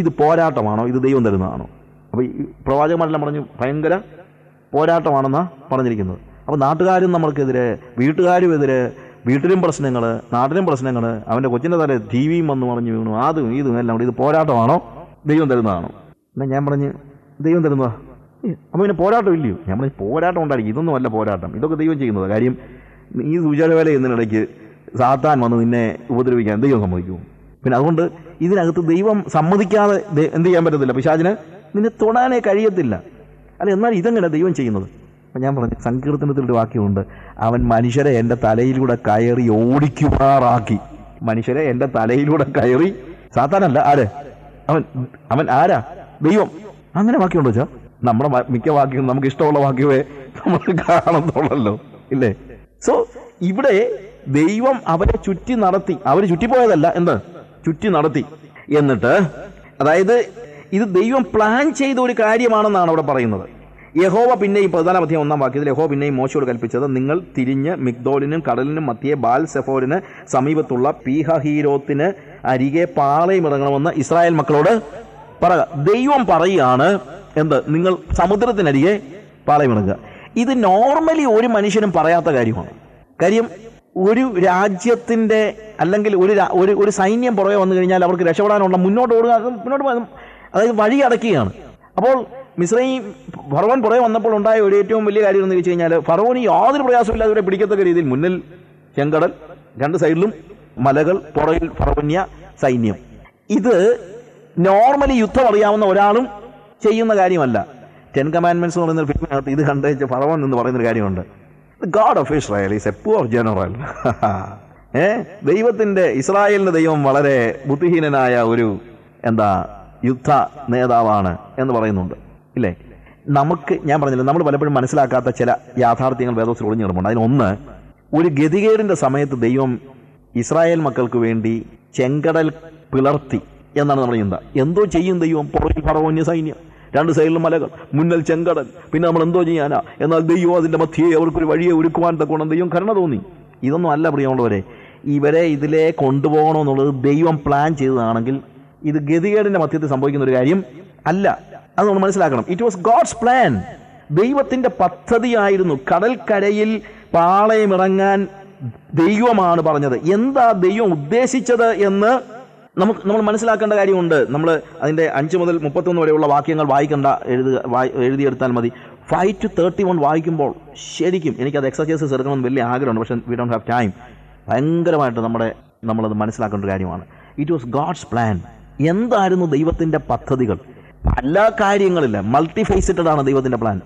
ഇത് പോരാട്ടമാണോ? ഇത് ദൈവം തരുന്നതാണോ? അപ്പോൾ ഈ പ്രവാചകന്മാരെല്ലാം പറഞ്ഞു ഭയങ്കര പോരാട്ടമാണെന്നാണ് പറഞ്ഞിരിക്കുന്നത്. അപ്പോൾ നാട്ടുകാരും നമ്മൾക്കെതിരെ വീട്ടുകാരും എതിരെ വീട്ടിലും പ്രശ്നങ്ങൾ നാട്ടിലും പ്രശ്നങ്ങൾ അവന്റെ കൊച്ചിന്റെ തല ടി വിയും വന്ന് പറഞ്ഞു വീണു. അതും ഇതും എല്ലാം കൂടി ഇത് പോരാട്ടമാണോ? ദൈവം തരുന്നതാണോ? എന്നാൽ ഞാൻ പറഞ്ഞ് ദൈവം തരുന്നതാ. അപ്പോൾ പിന്നെ പോരാട്ടം ഇല്ലയോ ഞാൻ പറഞ്ഞു പോരാട്ടം ഉണ്ടായിരിക്കും. ഇതൊന്നും അല്ല പോരാട്ടം. ഇതൊക്കെ ദൈവം ചെയ്യുന്നത്. കാര്യം ഈ സൂചനവേല എന്നതിനിടയ്ക്ക് സാത്താൻ വന്ന് നിന്നെ ഉപദ്രവിക്കാൻ ദൈവം സമ്മതിക്കുമോ? പിന്നെ അതുകൊണ്ട് ഇതിനകത്ത് ദൈവം സമ്മതിക്കാതെ എന്ത് ചെയ്യാൻ പറ്റത്തില്ല. പിശാചിന് നിന്നെ തൊടാനേ കഴിയത്തില്ല. അല്ല എന്നാൽ ഇതെങ്ങനെ ദൈവം ചെയ്യുന്നത്? അപ്പം ഞാൻ പറഞ്ഞു സങ്കീർത്തനത്തിലൊരു വാക്യമുണ്ട്. അവൻ മനുഷ്യരെ എന്റെ തലയിലൂടെ കയറി ഓടിക്കുമാറാക്കി. മനുഷ്യരെ എന്റെ തലയിലൂടെ കയറി. സാത്താനല്ല ആരെ? അവൻ അവൻ ആരാ? ദൈവം. അങ്ങനെ വാക്യമുണ്ടോ വെച്ചാ നമ്മുടെ മിക്ക വാക്യവും നമുക്ക് ഇഷ്ടമുള്ള വാക്യമേ നമ്മൾ കാണത്തുള്ളല്ലോ. ഇല്ലേ? സോ ഇവിടെ ദൈവം അവരെ ചുറ്റി നടത്തി. അവർ ചുറ്റിപ്പോയതല്ല എന്ത്? ചുറ്റി നടത്തി. എന്നിട്ട് അതായത് ഇത് ദൈവം പ്ലാൻ ചെയ്ത ഒരു കാര്യമാണെന്നാണ് അവിടെ പറയുന്നത്. യഹോവ പിന്നെയും പ്രധാന മധ്യം ഒന്നാം വാക്യത്തിൽ യഹോവ പിന്നെയും മോശയോട് കൽപ്പിച്ചത് നിങ്ങൾ തിരിഞ്ഞ് മിഗ്ദോലിനും കടലിനും മധ്യേ ബാൽ സെഫോരിന് സമീപത്തുള്ള പീഹഹീരോത്തിന് അരികെ പാളയമിറങ്ങണമെന്ന് ഇസ്രായേൽ മക്കളോട് പറയുക ദൈവം പറയുകയാണ് എന്ത്? നിങ്ങൾ സമുദ്രത്തിനരികെ പാളയമിറങ്ങുക ഇത് നോർമലി ഒരു മനുഷ്യനും പറയാത്ത കാര്യമാണ്. കാര്യം ഒരു രാജ്യത്തിന്റെ അല്ലെങ്കിൽ ഒരു ഒരു ഒരു സൈന്യം പുറകെ വന്നു കഴിഞ്ഞാൽ അവർക്ക് രക്ഷപ്പെടാനുള്ള മുന്നോട്ട് ഓടുക മുന്നോട്ട് അതായത് വഴി അടക്കുകയാണ്. അപ്പോൾ മിശ്രയും ഫറവൻ പുറകെ വന്നപ്പോൾ ഉണ്ടായ ഒരു ഏറ്റവും വലിയ കാര്യം എന്ന് വെച്ച് കഴിഞ്ഞാൽ ഫറവന് യാതൊരു പ്രയാസമില്ലാതെ ഇവിടെ പിടിക്കത്തക്ക രീതിയിൽ മുന്നിൽ ചെങ്കടൽ രണ്ട് സൈഡിലും മലകൾ പുറകിൽ ഫറവന്യ സൈന്യം. ഇത് നോർമലി യുദ്ധം അറിയാവുന്ന ഒരാളും ചെയ്യുന്ന കാര്യമല്ല. ടെൻ കമാൻമെന്റ്സ് എന്ന് പറയുന്ന ഫിലിമിനകത്ത് ഇത് കണ്ടേച്ച് ഫറവൻ എന്ന് പറയുന്നൊരു കാര്യമുണ്ട്. God of Israel is a poor general ഏ? ദൈവത്തിന്റെ ഇസ്രായേലിന്റെ ദൈവം വളരെ ബുദ്ധിഹീനനായ ഒരു എന്താ യുദ്ധ നേതാവാണ് എന്ന് പറയുന്നുണ്ട്. ഇല്ലേ? നമുക്ക് ഞാൻ പറഞ്ഞില്ല നമ്മൾ പലപ്പോഴും മനസ്സിലാക്കാത്ത ചില യാഥാർത്ഥ്യങ്ങൾ വേദോസിൽ ഒളിഞ്ഞു കിടപ്പുണ്ട് അതിനൊന്ന് ഒരു ഗതികേടിന്റെ സമയത്ത് ദൈവം ഇസ്രായേൽ മക്കൾക്ക് വേണ്ടി ചെങ്കടൽ പിളർത്തി എന്നാണ് നമ്മൾ ചിന്ത എന്തോ ചെയ്യും ദൈവം? പുറകിൽ പറവോന്യ സൈന്യം. രണ്ട് സൈഡിലും മലകൾ മുന്നൽ ചെങ്കടൽ പിന്നെ നമ്മൾ എന്തോ ചെയ്യാനാ? എന്നാൽ ദൈവം അതിന്റെ മധ്യയെ അവർക്കൊരു വഴിയെ ഒരുക്കുവാൻ തക്കോണം ദൈവം കരുണ തോന്നി. ഇതൊന്നും അല്ല പ്രിയമുള്ളവരെ ഇവരെ ഇതിലെ കൊണ്ടുപോകണമെന്നുള്ളത് ദൈവം പ്ലാൻ ചെയ്തതാണെങ്കിൽ ഇത് ഗതികേടിന്റെ മധ്യത്തിൽ സംഭവിക്കുന്ന ഒരു കാര്യം അല്ല. അത് നമ്മൾ മനസ്സിലാക്കണം. ഇറ്റ് വാസ് ഗോഡ്സ് പ്ലാൻ ദൈവത്തിന്റെ പദ്ധതിയായിരുന്നു കടൽക്കരയിൽ പാളയമിറങ്ങാൻ ദൈവമാണ് പറഞ്ഞത്. എന്താ ദൈവം ഉദ്ദേശിച്ചത് എന്ന് നമുക്ക് നമ്മൾ മനസ്സിലാക്കേണ്ട കാര്യമുണ്ട്. നമ്മൾ അതിന്റെ അഞ്ച് മുതൽ മുപ്പത്തൊന്ന് വരെയുള്ള വാക്യങ്ങൾ വായിക്കണ്ട എഴുതുക എഴുതിയെടുത്താൽ മതി. ഫൈവ് ടു തേർട്ടി വൺ വായിക്കുമ്പോൾ ശരിക്കും എനിക്കത് എക്സസൈസസ് എടുക്കണമെന്ന് വലിയ ആഗ്രഹമുണ്ട്. പക്ഷേ വി ഡോണ്ട് ഹാവ് ടൈം ഭയങ്കരമായിട്ട് നമ്മുടെ നമ്മളത് മനസ്സിലാക്കേണ്ട കാര്യമാണ്. ഇറ്റ് വാസ് ഗോഡ്സ് പ്ലാൻ എന്തായിരുന്നു ദൈവത്തിന്റെ പദ്ധതികൾ? പല കാര്യങ്ങളില്ല മൾട്ടി ഫേസിറ്റഡ് ആണ് ദൈവത്തിന്റെ പ്ലാൻ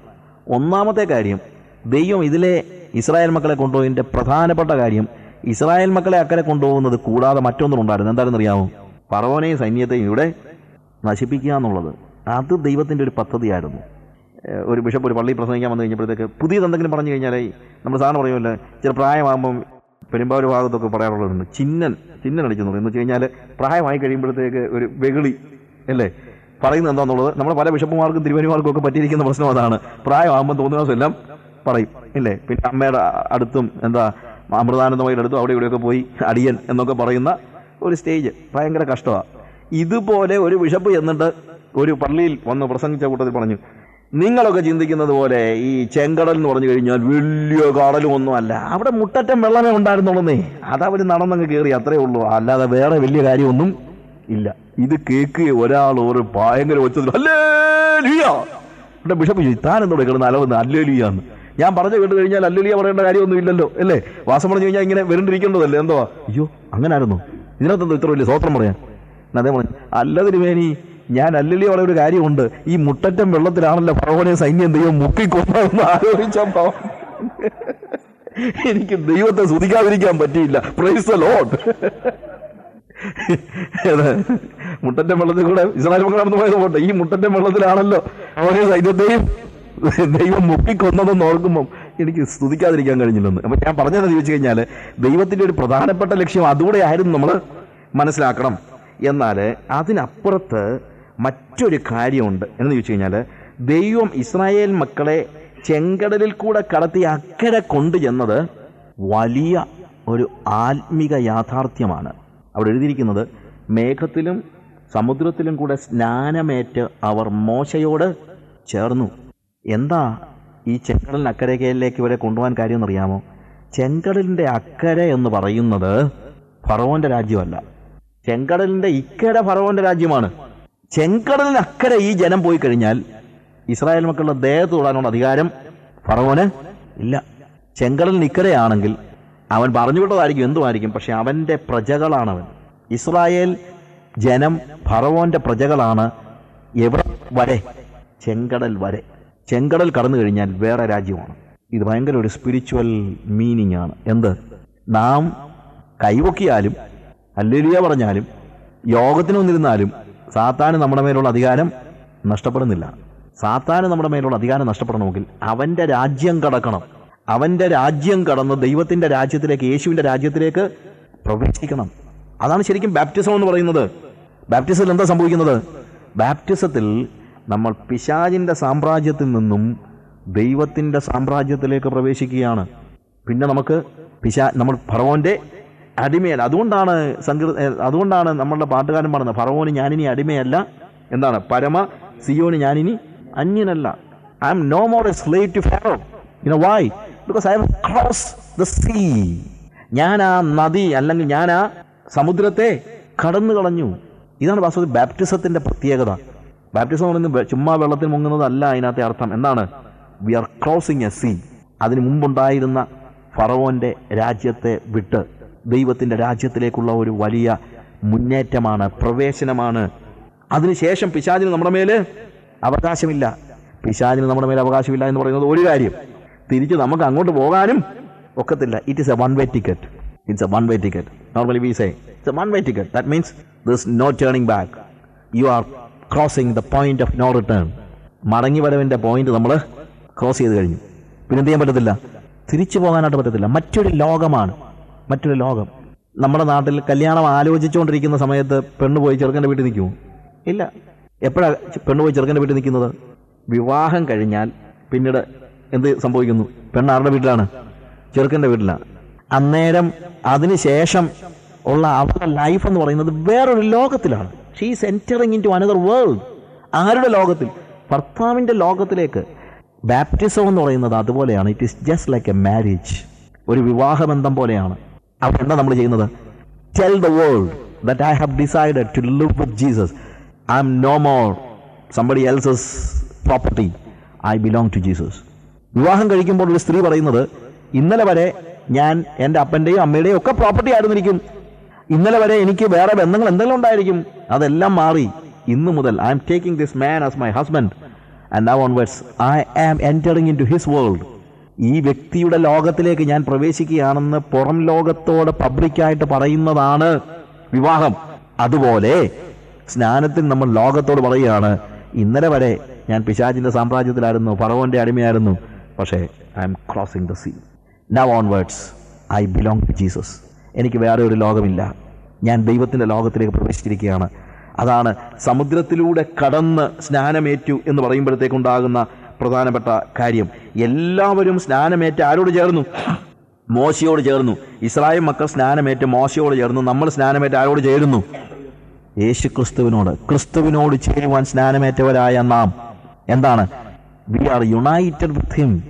ഒന്നാമത്തെ കാര്യം ദൈവം ഇതിലെ ഇസ്രായേൽ മക്കളെ കൊണ്ടുപോയതിന്റെ പ്രധാനപ്പെട്ട കാര്യം ഇസ്രായേൽ മക്കളെ അക്കരെ കൊണ്ടുപോകുന്നത് കൂടാതെ മറ്റൊന്നുണ്ടായിരുന്നു എന്താണെന്ന് അറിയാമോ പറവോനെയും സൈന്യത്തെയും ഇവിടെ നശിപ്പിക്കുക എന്നുള്ളത്. അത് ദൈവത്തിന്റെ ഒരു പദ്ധതിയായിരുന്നു. ഒരു ബിഷപ്പ് ഒരു പള്ളി പ്രസംഗിക്കാൻ വന്നു കഴിഞ്ഞപ്പോഴത്തേക്ക് പുതിയത് എന്തെങ്കിലും പറഞ്ഞു കഴിഞ്ഞാലേ നമ്മൾ സാധനം പറയുമല്ലോ ചില പ്രായമാകുമ്പം പെരുമ്പാവൂർ ഭാഗത്തൊക്കെ പറയാറുള്ളതുണ്ട് ചിന്നൻ ചിന്നൻ അടിച്ചെന്ന് പറയും. എന്ന് വെച്ച് കഴിഞ്ഞാൽ പ്രായമായി കഴിയുമ്പോഴത്തേക്ക് ഒരു വെകിളി അല്ലേ? പറയുന്നത് എന്താണെന്നുള്ളത് നമ്മുടെ പല ബിഷപ്പുമാർക്കും തിരുവനിമാർക്കും ഒക്കെ പറ്റിയിരിക്കുന്ന പ്രശ്നം അതാണ്. പ്രായമാകുമ്പോൾ തോന്നുന്ന ദിവസം എല്ലാം പറയും ഇല്ലേ പിന്നെ അമ്മയുടെ അടുത്തും എന്താ അമൃതാനന്ദമയുടെ അടുത്തും അവിടെ ഇവിടെയൊക്കെ പോയി അടിയൻ എന്നൊക്കെ പറയുന്ന ഒരു സ്റ്റേജ് ഭയങ്കര കഷ്ടമാണ് ഇതുപോലെ ഒരു ബിഷപ്പ് ചെന്നിട്ട് ഒരു പള്ളിയിൽ വന്ന് പ്രസംഗിച്ച കൂട്ടത്തിൽ പറഞ്ഞു നിങ്ങളൊക്കെ ചിന്തിക്കുന്നത് പോലെ ഈ ചെങ്കടൽ എന്ന് പറഞ്ഞു കഴിഞ്ഞാൽ വലിയ കടലും ഒന്നുമല്ല അവിടെ മുട്ടറ്റം വെള്ളമേ ഉണ്ടായിരുന്നുള്ളന്നേ. അതവർ നടന്നങ്ങ് കയറി അത്രേ ഉള്ളൂ. അല്ലാതെ വേറെ വലിയ കാര്യമൊന്നും ഇല്ല. ഇത് കേക്ക് ഒരാൾ ഒരു ഭയങ്കര ഒച്ചു അല്ലേ ലിയ ബിഷപ്പ് താൻ എന്തോടെ കിടന്ന് അലവുന്ന അല്ലേലിയാന്ന് ഞാൻ പറഞ്ഞു കേട്ട് കഴിഞ്ഞാൽ അല്ലുലിയ പറയേണ്ട കാര്യമൊന്നുമില്ലല്ലോ അല്ലേ? വാസം പറഞ്ഞു കഴിഞ്ഞാൽ ഇങ്ങനെ വരണ്ടിരിക്കേണ്ടതല്ലേ എന്തോ അയ്യോ അങ്ങനെ ആയിരുന്നു ഇതിനകത്തെന്തോ ഇത്ര വലിയ സ്വത്രം പറയാൻ. അതേ പറഞ്ഞു അല്ല തിരുമേനി ഞാൻ അല്ലല്ലിയ വളരെ ഒരു കാര്യമുണ്ട്. ഈ മുട്ടറ്റം വെള്ളത്തിലാണല്ലോ ഭഗവാനെ സൈന്യം ദൈവം മുക്കിക്കൊന്നതെന്ന് ആലോചിച്ച എനിക്ക് ദൈവത്തെ സ്തുതിക്കാതിരിക്കാൻ പറ്റിയില്ല. പ്രൈസ് ലോഡ് മുട്ടറ്റം വെള്ളത്തിൽ കൂടെ ഇസ്രായേൽ മക്കൾ നടന്നു പോയത് പോട്ടെ. ഈ മുട്ടറ്റം വെള്ളത്തിലാണല്ലോ അവനെ സൈന്യത്തെയും ദൈവം മുക്കിക്കൊന്നതെന്ന് ഓർക്കുമ്പം എനിക്ക് സ്തുതിക്കാതിരിക്കാൻ കഴിഞ്ഞില്ലെന്ന്. അപ്പം ഞാൻ പറഞ്ഞതെന്ന് ചോദിച്ചു കഴിഞ്ഞാൽ ദൈവത്തിന്റെ ഒരു പ്രധാനപ്പെട്ട ലക്ഷ്യം അതുകൂടെ ആയിരുന്നു നമ്മൾ മനസ്സിലാക്കണം. എന്നാൽ അതിനപ്പുറത്ത് മറ്റൊരു കാര്യമുണ്ട് എന്ന് ചോദിച്ചു കഴിഞ്ഞാൽ ദൈവം ഇസ്രായേൽ മക്കളെ ചെങ്കടലിൽ കൂടെ കടത്തി അക്കരെ കൊണ്ടുചെന്നത് വലിയ ഒരു ആത്മിക യാഥാർത്ഥ്യമാണ്. അവിടെ എഴുതിയിരിക്കുന്നത് മേഘത്തിലും സമുദ്രത്തിലും കൂടെ സ്നാനമേറ്റ് അവർ മോശയോട് ചേർന്നു. എന്താ ഈ ചെങ്കടലിന് അക്കരയിലേക്ക് ഇവരെ കൊണ്ടുപോകാൻ കാര്യം എന്നറിയാമോ? ചെങ്കടലിന്റെ അക്കരെ എന്ന് പറയുന്നത് ഫറവോന്റെ രാജ്യമല്ല. ചെങ്കടലിന്റെ ഇക്കര ഫറവോന്റെ രാജ്യമാണ്. ചെങ്കടലിന് അക്കരെ ഈ ജനം പോയി കഴിഞ്ഞാൽ ഇസ്രായേൽ മക്കളുടെ ദേഹത്ത് തൊടാനുള്ള അധികാരം ഫറവോന് ഇല്ല. ചെങ്കടലിന് ഇക്കരയാണെങ്കിൽ അവൻ പറഞ്ഞു വിട്ടതായിരിക്കും എന്തുമായിരിക്കും? പക്ഷെ അവന്റെ പ്രജകളാണവൻ. ഇസ്രായേൽ ജനം ഫറവോന്റെ പ്രജകളാണ്. എവിടെ വരെ? ചെങ്കടൽ വരെ. ചെങ്കടൽ കടന്നു കഴിഞ്ഞാൽ വേറെ രാജ്യമാണ്. ഇത് ഭയങ്കര ഒരു സ്പിരിച്വൽ മീനിങ് ആണ്. എന്ത്? നാം കൈവക്കിയാലും അല്ലെലിയ പറഞ്ഞാലും യോഗത്തിന് വന്നിരുന്നാലും സാത്താന് നമ്മുടെ മേലുള്ള അധികാരം നഷ്ടപ്പെടുന്നില്ല. സാത്താന് നമ്മുടെ മേലുള്ള അധികാരം നഷ്ടപ്പെടണമെങ്കിൽ അവന്റെ രാജ്യം കടക്കണം. അവന്റെ രാജ്യം കടന്ന് ദൈവത്തിന്റെ രാജ്യത്തിലേക്ക് യേശുവിന്റെ രാജ്യത്തിലേക്ക് പ്രവേശിക്കണം. അതാണ് ശരിക്കും ബാപ്റ്റിസം എന്ന് പറയുന്നത്. ബാപ്റ്റിസത്തിൽ എന്താ സംഭവിക്കുന്നത്? ബാപ്റ്റിസത്തിൽ നമ്മൾ പിശാചിന്റെ സാമ്രാജ്യത്തിൽ നിന്നും ദൈവത്തിന്റെ സാമ്രാജ്യത്തിലേക്ക് പ്രവേശിക്കുകയാണ്. പിന്നെ നമുക്ക് പിശാ നമ്മൾ ഫറവോന്റെ അടിമയല്ല. അതുകൊണ്ടാണ് സങ്കീർ അതുകൊണ്ടാണ് നമ്മളുടെ പാട്ടുകാരൻ പറഞ്ഞത് ഫറവോന് ഞാനിനി അടിമയല്ല എന്താണ് പരമ സിയോന് ഞാനിനി അന്യനല്ല. I am no more a slave to Pharaoh no why because I cross the sea ഞാൻ ആ നദി അല്ലെങ്കിൽ ഞാൻ ആ സമുദ്രത്തെ കടന്നു കളഞ്ഞു ഇതാണ് വാസ്തവത്തിൽ ബാപ്റ്റിസത്തിന്റെ പ്രത്യേകത. ബാപ്റ്റിസം എന്ന് പറയുന്നത് ചുമ്മാ വെള്ളത്തിൽ മുങ്ങുന്നതല്ല അതിനകത്തെ അർത്ഥം. എന്താണ്? We are crossing a sea അതിന് മുമ്പുണ്ടായിരുന്ന ഫറവോന്റെ രാജ്യത്തെ വിട്ട് ദൈവത്തിന്റെ രാജ്യത്തിലേക്കുള്ള ഒരു വലിയ മുന്നേറ്റമാണ് പ്രവേശനമാണ്. അതിനുശേഷം പിശാചിന് നമ്മുടെ മേൽ അവകാശമില്ല. പിശാചിന് നമ്മുടെ മേലെ അവകാശമില്ല എന്ന് പറയുന്നത് ഒരു കാര്യം. തിരിച്ച് നമുക്ക് അങ്ങോട്ട് പോകാനും ഒക്കത്തില്ല. It is a one way ticket it's a one way ticket normally we say it's a one way ticket that means this no turning back you are crossing the point of no return മടങ്ങി വരവിന്റെ point നമ്മൾ cross ചെയ്ത് കഴിഞ്ഞു. പിന്നെ എന്ത് ചെയ്യാൻ പറ്റത്തില്ല? തിരിച്ചു പോകാനായിട്ട് പറ്റത്തില്ല. മറ്റൊരു ലോകമാണ്. മറ്റൊരു ലോകം. നമ്മുടെ നാട്ടിൽ കല്യാണം ആലോചിച്ചുകൊണ്ടിരിക്കുന്ന സമയത്ത് പെണ്ണ് പോയി ചെറുക്കന്റെ വീട്ടിൽ നിൽക്കുമോ ഇല്ല. എപ്പോഴാണ് പെണ്ണ് പോയി ചെറുക്കന്റെ വീട്ടിൽ നിൽക്കുന്നത്? വിവാഹം കഴിഞ്ഞാൽ പിന്നീട് എന്ത് സംഭവിക്കുന്നു? പെണ്ണ് ആരുടെ വീട്ടിലാണ്? ചെറുക്കന്റെ വീട്ടിലാണ് അന്നേരം അതിനുശേഷം ഉള്ള അവരുടെ ലൈഫ് എന്ന് പറയുന്നത് വേറൊരു ലോകത്തിലാണ്. She's entering into another world ആരുടെ ലോകത്തിൽ? ഭർത്താവിന്റെ ലോകത്തിലേക്ക്. ബാപ്റ്റിസം എന്ന് പറയുന്നത് അതുപോലെയാണ്. It is just like a marriage ഒരു വിവാഹബന്ധം പോലെയാണ്. അപ്പോൾ എന്താ നമ്മൾ ചെയ്യുന്നത്? Tell the world that I have decided to live with Jesus I am no more somebody else's property I belong to Jesus വിവാഹം കഴിക്കുമ്പോൾ ഒരു സ്ത്രീ പറയുന്നത് ഇന്നലെ വരെ ഞാൻ എന്റെ അപ്പന്റെയും അമ്മയുടെയും ഒക്കെ പ്രോപ്പർട്ടി ആയിരുന്നിരിക്കും. ഇന്നലെ വരെ എനിക്ക് വേറെ ബന്ധങ്ങൾ എന്തെങ്കിലും ഉണ്ടായിരിക്കും. അതെല്ലാം മാറി. ഇന്നു മുതൽ I am taking this man as my husband and now onwards I am entering into his world ഈ വ്യക്തിയുടെ ലോകത്തിലേക്ക് ഞാൻ പ്രവേശിക്കുകയാണെന്ന് പുറം ലോകത്തോട് പബ്ലിക്കായിട്ട് പറയുന്നതാണ് വിവാഹം. അതുപോലെ സ്നാനത്തിൽ നമ്മൾ ലോകത്തോട് പറയുകയാണ് ഇന്നലെ വരെ ഞാൻ പിശാചിന്റെ സാമ്രാജ്യത്തിലായിരുന്നു ഫറവോന്റെ അടിമയായിരുന്നു. പക്ഷേ I am crossing the sea now onwards I belong to Jesus എനിക്ക് വേറെ ഒരു ലോകമില്ല. ഞാൻ ദൈവത്തിന്റെ ലോകത്തിലേക്ക് പ്രവേശിച്ചിരിക്കുകയാണ്. അതാണ് സമുദ്രത്തിലൂടെ കടന്ന് സ്നാനമേറ്റു എന്ന് പറയുമ്പോഴത്തേക്കുണ്ടാകുന്ന പ്രധാനപ്പെട്ട കാര്യം. എല്ലാവരും സ്നാനമേറ്റ് ആരോട് ചേർന്നു? മോശയോട് ചേർന്നു. ഇസ്രായേൽ മക്കൾ സ്നാനമേറ്റ് മോശയോട് ചേർന്നു. നമ്മൾ സ്നാനമേറ്റ് ആരോട് ചേരുന്നു? യേശു ക്രിസ്തുവിനോട് ക്രിസ്തുവിനോട് ചേരുവാൻ സ്നാനമേറ്റവരായ നാം. എന്താണ്? We are united with him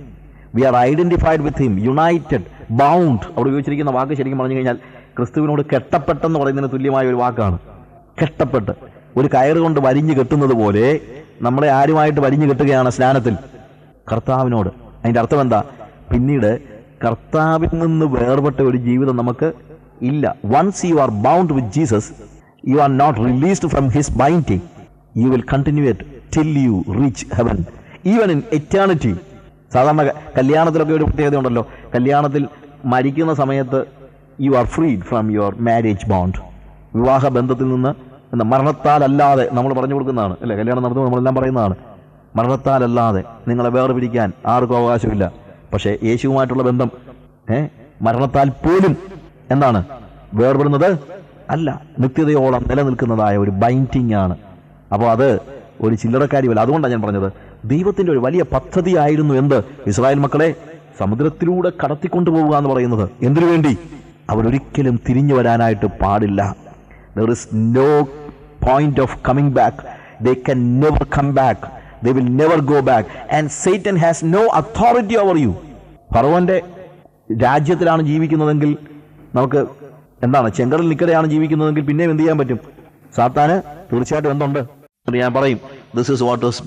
we are identified with him united bound അവിടെ ഉപയോഗിച്ചിരിക്കുന്ന വാക്ക് ശരിക്കും പറഞ്ഞു കഴിഞ്ഞാൽ ക്രിസ്തുവിനോട് കെട്ടപ്പെട്ടെന്ന് പറയുന്നതിന് തുല്യമായ ഒരു വാക്കാണ്. കെട്ടപ്പെട്ട്. ഒരു കയറ് കൊണ്ട് വരിഞ്ഞു കെട്ടുന്നത് പോലെ നമ്മളെ ആരുമായിട്ട് വരിഞ്ഞു കെട്ടുകയാണ് സ്നാനത്തിൽ? കർത്താവിനോട്. അതിന്റെ അർത്ഥം എന്താ? പിന്നീട് കർത്താവിൽ നിന്ന് വേർപെട്ട ഒരു ജീവിതം നമുക്ക് ഇല്ല. Once you are bound with Jesus you are not released from his binding you will continue it till you reach heaven even in eternity സാധാരണ കല്യാണത്തിലൊക്കെ ഒരു പ്രത്യേകത ഉണ്ടല്ലോ കല്യാണത്തിൽ മരിക്കുന്ന സമയത്ത് you are freed from your marriage bond വിവാഹ ബന്ധത്തിൽ നിന്ന് എന്താ മരണത്താലല്ലാതെ നമ്മൾ പറഞ്ഞു കൊടുക്കുന്നതാണ് അല്ലേ? കല്യാണം നടത്തുമ്പോൾ നമ്മളെല്ലാം പറയുന്നതാണ്. മരണത്താലല്ലാതെ നിങ്ങളെ വേറെ വേർപിരിക്കാൻ ആർക്കും അവകാശമില്ല. പക്ഷേ യേശുവുമായിട്ടുള്ള ബന്ധം ഏ? മരണത്താൽ പോലും എന്താണ്? വേർപെടുന്നത് അല്ല. നിത്യതയോളം നിലനിൽക്കുന്നതായ ഒരു ബൈൻഡിങ് ആണ്. അപ്പോൾ അത് ഒരു ചില്ലറക്കാരിയല്ല അതുകൊണ്ടാണ് ഞാൻ പറഞ്ഞത്. ദൈവത്തിന്റെ ഒരു വലിയ പദ്ധതിയായിരുന്നു എന്ത്? ഇസ്രായേൽ മക്കളെ സമുദ്രത്തിലൂടെ കടത്തിക്കൊണ്ടുപോവുക എന്ന് പറയുന്നത് എന്തിനു വേണ്ടി? അവരൊരിക്കലും തിരിഞ്ഞു വരാനായിട്ട് പാടില്ല. There is no point of coming back they can never come back they will never go back and Satan has no authority over you ഫറവോന്റെ രാജ്യത്തിലാണ് ജീവിക്കുന്നതെങ്കിൽ നമുക്ക് എന്താണ്? ചെങ്കടൽ നിക്കടെയാണ് ജീവിക്കുന്നതെങ്കിൽ പിന്നെയും എന്ത് ചെയ്യാൻ പറ്റും? സാത്താന് തീർച്ചയായിട്ടും എന്തുണ്ട്? ഞാൻ പറയും. This is what is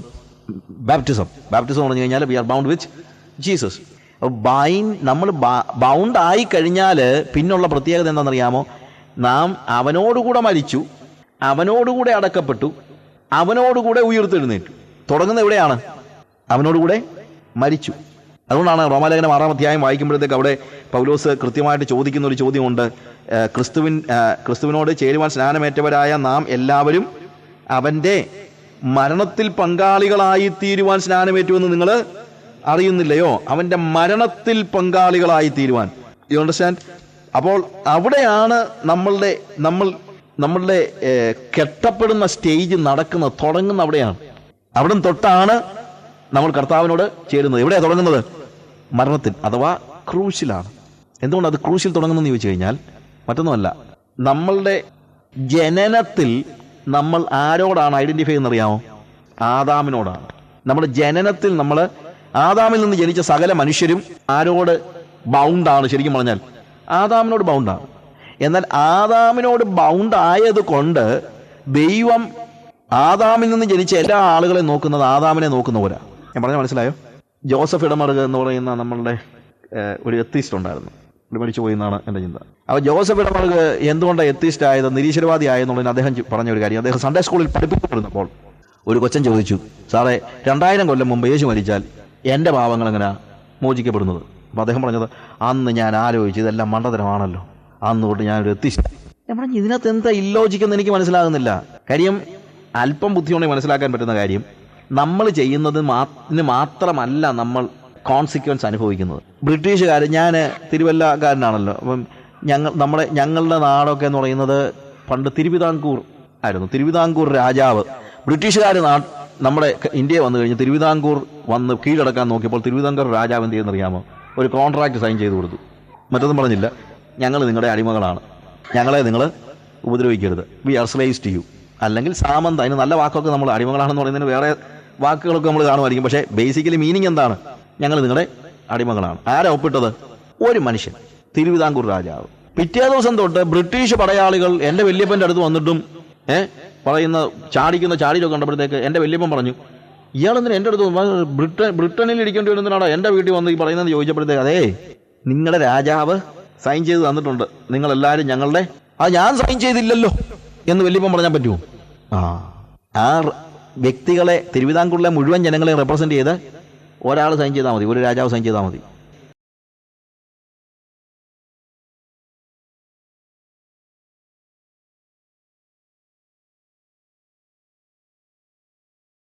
baptism baptism പറഞ്ഞു കഴിഞ്ഞാൽ we are bound with Jesus bind നമ്മൾ ബൗണ്ട് ആയി കഴിഞ്ഞാൽ പിന്നുള്ള പ്രത്യേകത എന്താണെന്നറിയാമോ? നാം അവനോടുകൂടെ മരിച്ചു അവനോടുകൂടെ അടക്കപ്പെട്ടു അവനോടുകൂടെ ഉയർത്തെഴുന്നേറ്റു. തുടങ്ങുന്ന എവിടെയാണ്? അവനോടുകൂടെ മരിച്ചു. അതുകൊണ്ടാണ് റോമാലേഖനം ആറാം അധ്യായം വായിക്കുമ്പോഴത്തേക്ക് അവിടെ പൗലോസ് കൃത്യമായിട്ട് ചോദിക്കുന്ന ഒരു ചോദ്യമുണ്ട് ക്രിസ്തുവിൻ ക്രിസ്തുവിനോട് ചേരുവാൻ സ്നാനമേറ്റവരായ നാം എല്ലാവരും അവന്റെ മരണത്തിൽ പങ്കാളികളായി തീരുവാൻ സ്നാനമേറ്റുവെന്ന് നിങ്ങൾ അറിയുന്നില്ലയോ? അവന്റെ മരണത്തിൽ പങ്കാളികളായി തീരുവാൻ. യു അണ്ടർസ്റ്റാൻഡ് അപ്പോൾ അവിടെയാണ് നമ്മളുടെ നമ്മൾ നമ്മളുടെ കെട്ടപ്പെടുന്ന സ്റ്റേജ് നടക്കുന്നത് തുടങ്ങുന്ന അവിടെയാണ്. അവിടെ തൊട്ടാണ് നമ്മൾ കർത്താവിനോട് ചേരുന്നത്. എവിടെയാണ് തുടങ്ങുന്നത്? മരണത്തിൽ അഥവാ ക്രൂശിലാണ്. എന്തുകൊണ്ട് അത് ക്രൂശിൽ തുടങ്ങുന്നതെന്ന് ചോദിച്ചു കഴിഞ്ഞാൽ മറ്റൊന്നുമല്ല. നമ്മളുടെ ജനനത്തിൽ നമ്മൾ ആരോടാണ് ഐഡന്റിഫൈ ചെയ്യുന്നറിയാമോ ആദാമിനോടാണ്. നമ്മുടെ ജനനത്തിൽ നമ്മൾ ആദാമിൽ നിന്ന് ജനിച്ച സകല മനുഷ്യരും ആരോട് ബൗണ്ടാണ് ശരിക്കും പറഞ്ഞാൽ. ആദാമിനോട് ബൗണ്ടാണ് എന്നാൽ ആദാമിനോട് ബൗണ്ട് ആയത് കൊണ്ട് ദൈവം ആദാമിൽ നിന്ന് ജനിച്ച എല്ലാ ആളുകളെ നോക്കുന്നത് ആദാമിനെ നോക്കുന്ന പോലെ ഞാൻ പറഞ്ഞ മനസ്സിലായോ? ജോസഫ് ഇടമറുക എന്ന് പറയുന്ന നമ്മളുടെ ഒരു എത്തിസ്റ്റ് ഉണ്ടായിരുന്നു. മരിച്ചു പോയി എന്നാണ് എന്റെ ചിന്ത. അപ്പോൾ ജോസഫ് ഇടമറുക എന്തുകൊണ്ടാണ് എത്തിസ്റ്റ് ആയത് നിരീശ്വരവാദി ആയെന്നുള്ളതിന് അദ്ദേഹം പറഞ്ഞ ഒരു കാര്യം. അദ്ദേഹം സൺഡേ സ്കൂളിൽ പഠിപ്പിക്കപ്പെടുന്നപ്പോൾ ഒരു കൊച്ചൻ ചോദിച്ചു സാറേ രണ്ടായിരം കൊല്ലം മുമ്പ് യേശു മരിച്ചാൽ എന്റെ പാവങ്ങൾ എങ്ങനെ മോചിക്കപ്പെടുന്നത്? അപ്പോൾ അദ്ദേഹം പറഞ്ഞത് അന്ന് ഞാൻ ആലോചിച്ച് ഇതെല്ലാം മണ്ടതരമാണല്ലോ അന്ന് തൊട്ട് ഞാനൊരു എത്തിച്ചു ഞാൻ പറഞ്ഞു ഇതിനകത്ത് എന്താ ഇല്ലോജിക്കെന്ന് എനിക്ക് മനസ്സിലാകുന്നില്ല. കാര്യം അല്പം ബുദ്ധിയോടെ മനസ്സിലാക്കാൻ പറ്റുന്ന കാര്യം നമ്മൾ ചെയ്യുന്നത് മാത്ര മാത്രമല്ല നമ്മൾ കോൺസിക്വൻസ് അനുഭവിക്കുന്നത്. ബ്രിട്ടീഷുകാർ ഞാൻ തിരുവല്ലക്കാരനാണല്ലോ. അപ്പം ഞങ്ങൾ നമ്മുടെ ഞങ്ങളുടെ നാടൊക്കെ എന്ന് പറയുന്നത് പണ്ട് തിരുവിതാംകൂർ ആയിരുന്നു. തിരുവിതാംകൂർ രാജാവ്. ബ്രിട്ടീഷുകാർ നമ്മുടെ ഇന്ത്യ വന്നു കഴിഞ്ഞ് തിരുവിതാംകൂർ വന്ന് കീഴടക്കാൻ നോക്കിയപ്പോൾ തിരുവിതാംകൂർ രാജാവ് എന്ത് ചെയ്യുന്നറിയാമോ ഒരു കോൺട്രാക്ട് സൈൻ ചെയ്ത് കൊടുത്തു. മറ്റൊന്നും പറഞ്ഞില്ല. ഞങ്ങൾ നിങ്ങളുടെ അടിമകളാണ്. ഞങ്ങളെ നിങ്ങൾ ഉപദ്രവിക്കരുത്. We are slaves to you അല്ലെങ്കിൽ സാമന്ത അതിന് നല്ല വാക്കൊക്കെ നമ്മൾ അടിമകളാണെന്ന് പറയുന്നതിന് വേറെ വാക്കുകളൊക്കെ നമ്മൾ കാണുമായിരിക്കും. പക്ഷേ ബേസിക്കലി മീനിങ് എന്താണ്? ഞങ്ങൾ നിങ്ങളുടെ അടിമകളാണ്. ആരാ ഒപ്പിട്ടത്? ഒരു മനുഷ്യൻ. തിരുവിതാംകൂർ രാജാവ്. പിറ്റേ ദിവസം തൊട്ട് ബ്രിട്ടീഷ് പടയാളികൾ എന്റെ വല്യപ്പന്റെ അടുത്ത് വന്നിട്ടും ഏ പറയുന്ന ചാടിക്കുന്ന ചാടിയൊക്കെ കണ്ടപ്പോഴത്തേക്ക് എന്റെ വല്യപ്പൻ പറഞ്ഞു ഇയാളെന്തിനാ എന്റെ അടുത്ത് ബ്രിട്ടൻ ബ്രിട്ടനിൽ ഇരിക്കേണ്ടി വരുന്നതിനാണോ എന്റെ വീട്ടിൽ വന്ന് ഈ പറയുന്നത് ചോദിച്ചപ്പോഴത്തേക്ക് അതേ നിങ്ങളുടെ രാജാവ് സൈൻ ചെയ്ത് തന്നിട്ടുണ്ട്. നിങ്ങളെല്ലാവരും ഞങ്ങളുടെ അത് ഞാൻ സൈൻ ചെയ്തില്ലല്ലോ എന്ന് വല്യപ്പം പറഞ്ഞാൽ പറ്റുമോ? ആ ആ വ്യക്തികളെ തിരുവിതാംകൂറിലെ മുഴുവൻ ജനങ്ങളെ റെപ്രസെന്റ് ചെയ്ത് ഒരാൾ സൈൻ ചെയ്താൽ മതി ഒരു രാജാവ് സൈൻ ചെയ്താൽ മതി.